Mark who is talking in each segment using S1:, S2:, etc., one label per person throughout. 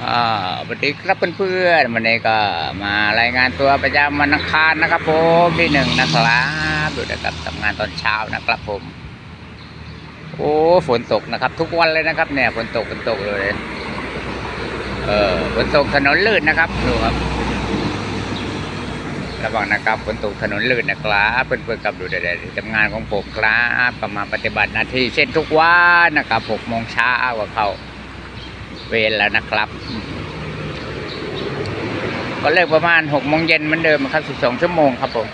S1: สวัสดีครับเพื่อนๆวันนี้ก็มารายงานตัวประจำวันอังคารนะครับผมที่หนึ่งนะครับดูนะครับทำงานตอนเช้านะครับผม โอ้ฝนตกนะครับ ทุกวันเลยนะครับ เนี่ยฝนตกฝนตกเลย เออฝนตกถนนลื่นนะครับดูครับระวังนะครับฝนตกถนนลื่นนะครับเพื่อนๆกับดูเด็ดๆทำงานของผมครับก็มาณปฏิบัติหน้าที่เช่นทุกวันนะครับหกโมงเช้าก็เข้า เวรแล้วนะครับ ก็เลิกประมาณหกโมงเย็นเหมือนเดิมครับสิบสองชั่วโมงครับผม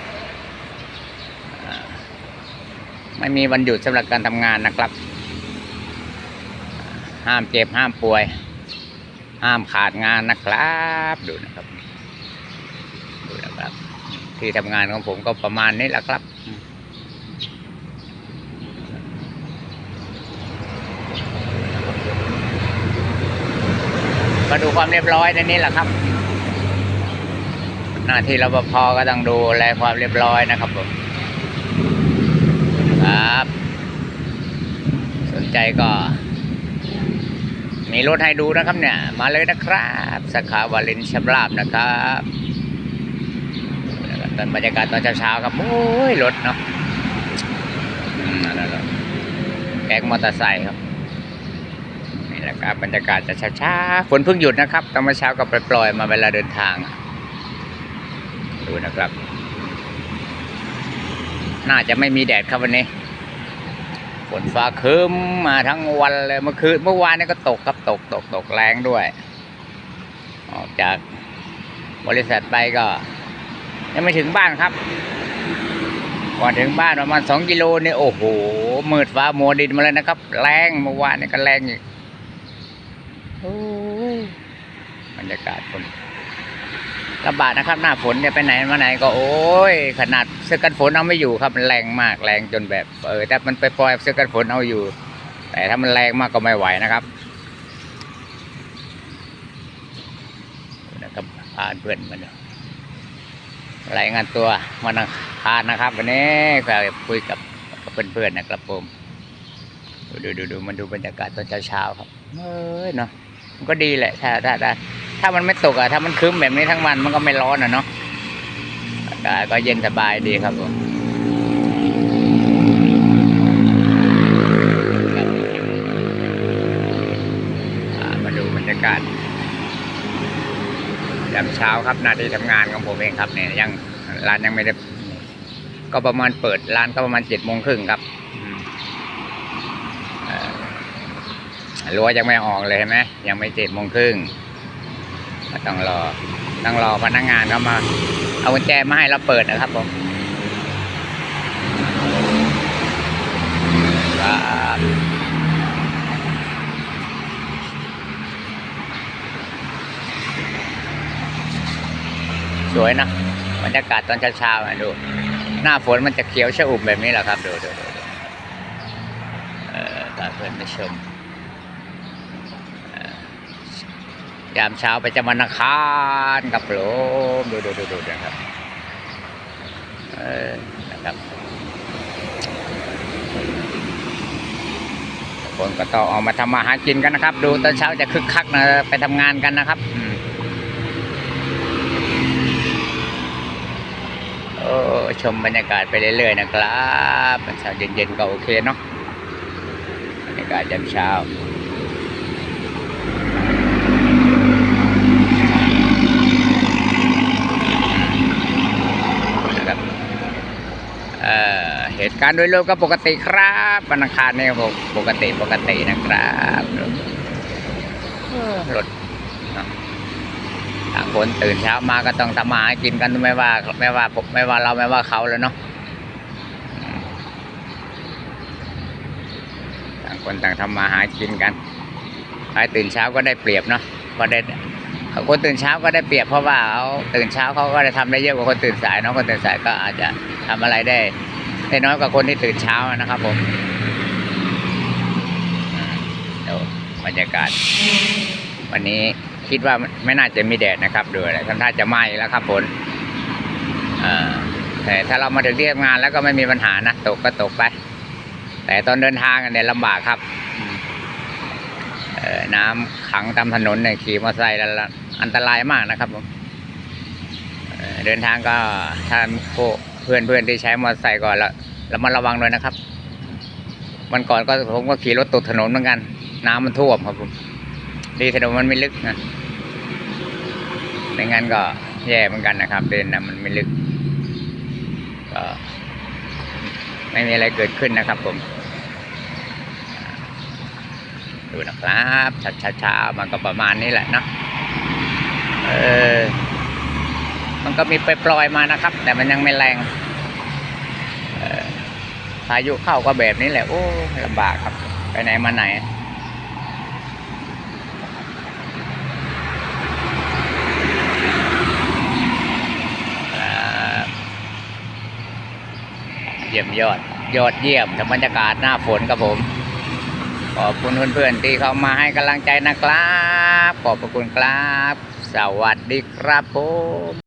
S1: ไม่มีวันหยุดสำหรับการทำงานนะครับ ห้ามเจ็บห้ามป่วย ห้ามขาดงานนะครับ ดูนะครับ ดูนะครับ ที่ทำงานของผมก็ประมาณนี้แหละครับ ก็ดูความเรียบร้อยในนี้แหละครับ หน้าที่รปภก็ต้องดูแลความเรียบร้อยนะครับผมครับ สนใจก็ มีรถให้ดูนะครับเนี่ย มาเลยนะครับ สาขาวาลินชับลาบนะครับตอนบรรยากาศตอนเช้าๆครับโอ้ยรถเนาะแหละแก๊งมอเตอร์ไซค์ครับ นะครับบรรยากาศจะช้าๆฝนเพิ่งหยุดนะครับตอนเมื่อเช้าก็ปล่อยๆมาเวลาเดินทาง ดูนะครับ น่าจะไม่มีแดดครับวันนี้ฝนฟ้าครึ้มมาทั้งวันเลยเมื่อคืนเมื่อวานนี้ก็ตกครับตกตกตกแรงด้วย ออกจากบริษัทไปก็ ยังไม่ถึงบ้านครับก่อนถึงบ้านประมาณสองกิโลนี่โอ้โหมืดฟ้ามัวดินมาเลยนะครับ แรงเมื่อวานนี่ก็แรงอีก บรรยากาศฝนลำบากนะครับ หน้าฝนเนี่ยไปไหนมาไหนก็โอ้ย ขนาดเสื้อกันฝนเอาไม่อยู่ครับมันแรงมากแรงจนแบบ เออแต่มันไปปล่อยเสื้อกันฝนเอาอยู่ แต่ถ้ามันแรงมากก็ไม่ไหวนะครับนะครับพาเพื่อนมาดูรายงานตัววันอังคารนะครับ วันนี้ก็คุยกับเพื่อนๆนะครับผมดูดูดูดูมันดูบรรยากาศตอนเช้าๆครับเอ้ยเนาะ มันก็ดีแหละถ้าถ้าถ้าถ้ามันไม่ตกอะถ้ามันครึ้มแบบนี้ทั้งวันมันก็ไม่ร้อนอะเนาะอากาศก็เย็นสบายดีครับผมอ่ามาดูบรรยากาศยามเช้าครับหน้าที่ทำงานของผมเองครับเนี่ยยังร้านยังไม่ได้ก็ประมาณเปิดร้านก็ประมาณเจ็ดโมงครึ่งครับอืมเอ่อ รั้วยังไม่ออกเลยเห็นไหมยังไม่เจ็ดโมงครึ่งก็ต้องรอต้องรอพนักงานเขามา เอากุญแจมาให้เราเปิดนะครับผมครับสวยนะบรรยากาศตอนเช้าๆนะดู หน้าฝนมันจะเขียวชอุ่มแบบนี้แหละครับ ดูดูดูดูเอ่อตาเพื่อนมาชมเอ่อ ยามเช้าไปจะมันอังคารกับโลมดูดูดูดูนะครับเออนะครับคนก็ต้องออกมาทำมาหากินกันนะครับ ดูตอนเช้าจะคึกคักนะไปทำงานกันนะครับโอ้ชมบรรยากาศไปเรื่อยๆนะครับเช้าเย็นๆก็โอเคเนาะบรรยากาศยามเช้านะครับเอ่อเห ตุการณ์โดยรวมก็ปกติครับวันอังคารนี่ผมปกติปกตินะครับเออรถเนาะต่างคนตื่นเช้ามาก็ต้องทำมาหากินกันไม่ว่าไม่ว่าผมไม่ว่าเราไม่ว่าเขาแล้วเนาะอืมต่างคนต่างทำมาหากินกันใครตื่นเช้าก็ได้เปรียบเนาะก็ได้คนตื่นเช้าก็ได้เปรียบเพราะว่าเขาตื่นเช้าเขาก็ได้ทำได้เยอะกว่าคนตื่นสายเนาะคนตื่นสายก็อาจจะทำอะไรได้ ได้น้อยกว่าคนที่ตื่นเช้านะครับผมเดี๋ยวบรรยากาศ วันนี้คิดว่าไม่น่าจะมีแดดนะครับดูเลยทำท่าจะไหม้แล้วครับฝนแต่ถ้าเรามาถึงที่ทำงานแล้วก็ไม่มีปัญหานะตกก็ตกไป แต่ตอนเดินทางเนี่ยลำบากครับน้ำขังตามถนนเนี่ยขี่มอเตอร์ไซค์แล้วอันตรายมากนะครับผมเดินทางก็ถ้าพวก เพื่อนเพื่อนที่ใช้มอเตอร์ไซค์ก่อนแล้วระมัดระวังด้วยนะครับวันก่อนก็ผมก็ขี่รถตกถนนเหมือนกัน น้ำมันท่วมครับผมดีถนนมันไม่ลึกนะไม่งั้นก็แย่เหมือนกันนะครับเดินนะมันไม่ลึกก็ไม่มีอะไรเกิดขึ้นนะครับ ผม ดูนะครับช้าๆมันก็ประมาณนี้แหละนะเออ มันก็มีไปปล่อยมานะครับ แต่มันยังไม่แรงพายุเข้าก็แบบนี้แหละโอ้ลำบากครับ ไปไหนมาไหนเยี่ยมยอด ยอดเยี่ยมกับบรรยากาศหน้าฝนครับผม ขอบคุณเพื่อนๆที่เข้ามาให้กำลังใจนะครับ ขอบพระคุณครับ สวัสดีครับผม